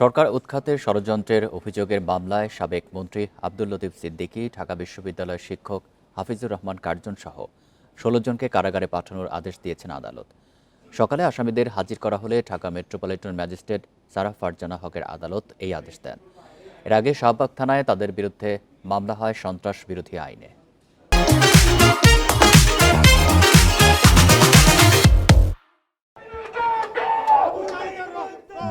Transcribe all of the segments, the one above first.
সরকার উৎখাতের ষড়যন্ত্রের অভিযোগের মামলায় সাবেক মন্ত্রী আব্দুল লতিফ সিদ্দিকী, ঢাকা বিশ্ববিদ্যালয়ের শিক্ষক হাফিজুর রহমান কার্জন সহ ষোলো জনকে কারাগারে পাঠানোর আদেশ দিয়েছেন আদালত। সকালে আসামিদের হাজির করা হলে ঢাকা মেট্রোপলিটন ম্যাজিস্ট্রেট সারা ফারজানা হকের আদালত এই আদেশ দেন। এর আগে শাহবাগ থানায় তাদের বিরুদ্ধে মামলা হয় সন্ত্রাস বিরোধী আইনে।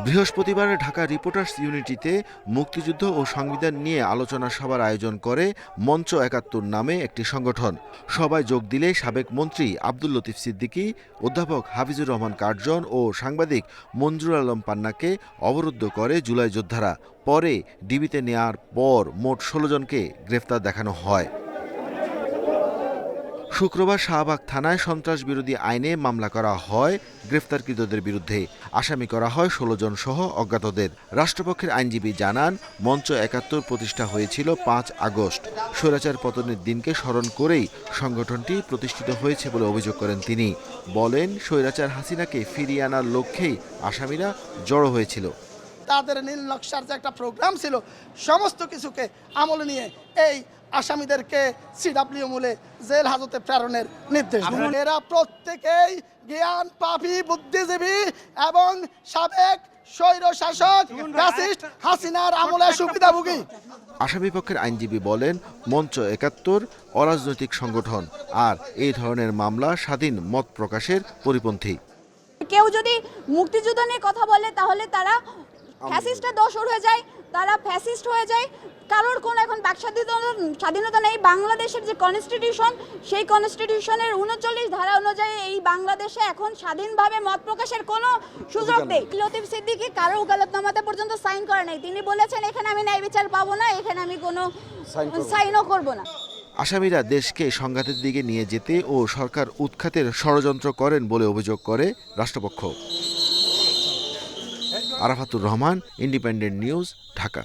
বৃহস্পতিবার ঢাকা রিপোর্টার্স ইউনিটিতে মুক্তিযুদ্ধ ও সংবিধান নিয়ে আলোচনা সভার আয়োজন করে মঞ্চ একাত্তর নামে একটি সংগঠন। সভায় যোগ দিলে সাবেক মন্ত্রী আব্দুল লতিফ সিদ্দিকী, অধ্যাপক হাফিজুর রহমান কার্জন ও সাংবাদিক মঞ্জুর আলম পান্নাকে অবরুদ্ধ করে জুলাই যোদ্ধারা। পরে ডিবিতে নেয়ার পর মোট ষোলো জনকে গ্রেফতার দেখানো হয়। শুক্রবার শাহবাগ থানায় সন্ত্রাস বিরোধী আইনে মামলা করা হয় গ্রেফতারকৃতদের বিরুদ্ধে। আসামি করা হয় ষোলো জন সহ অজ্ঞাতদের। রাষ্ট্রপক্ষের আইনজীবী জানান, মঞ্চ একাত্তর প্রতিষ্ঠা হয়েছিল পাঁচ আগস্ট। স্বৈরাচার পতনের দিনকে স্মরণ করেই সংগঠনটি প্রতিষ্ঠিত হয়েছে বলে অভিযোগ করেন তিনি। বলেন, স্বৈরাচার হাসিনাকে ফিরিয়ে আনার লক্ষ্যেই আসামিরা জড়ো হয়েছিল। তাদের নীল নকশার যে একটা প্রোগ্রাম ছিল, সমস্ত কিছুকে আমলে নিয়ে এই আসামিদেরকে সিডাব্লিউ মূলে জেল হাজতে প্রেরণের নির্দেশ এরা প্রত্যেকেই জ্ঞান পাপী বুদ্ধিজীবী এবং সাবেক স্বৈর শাসক ফ্যাসিস্ট হাসিনার আমলে সুবিধাভোগী। আসামিপক্ষের আইনজীবী বলেন মঞ্চ একাত্তর অরাজনৈতিক সংগঠন আর এই ধরনের মামলা স্বাধীন মত প্রকাশের পরিপন্থী। কেউ যদি মুক্তিযুদ্ধ নিয়ে কথা বলে তাহলে তারা ফ্যাসিস্টের দোষর হয়ে যায় তারা ফ্যাসিস্ট হয়ে যায়। কারোর কোনো এখন বাক স্বাধীনতা স্বাধীনতা নেই। বাংলাদেশের যে কনস্টিটিউশন সেই কনস্টিটিউশনের উনচল্লিশ ধারা অনুযায়ী এই বাংলাদেশে এখন স্বাধীনভাবে মত প্রকাশের কোনো সুযোগ নেই। লতিফ সিদ্দিকি কারও উকালতনামাতে পর্যন্ত সাইন করে নাই। তিনি বলেছেন এখানে আমি ন্যায় বিচার পাবো না এখানে আমি কোনো সাইনও করব না। আসামিরা দেশকে সংঘাতের দিকে নিয়ে যেতে ও সরকার উৎখাতের ষড়যন্ত্র করেন বলে অভিযোগ করে রাষ্ট্রপক্ষ। Arafatur Rahman Independent News Dhaka.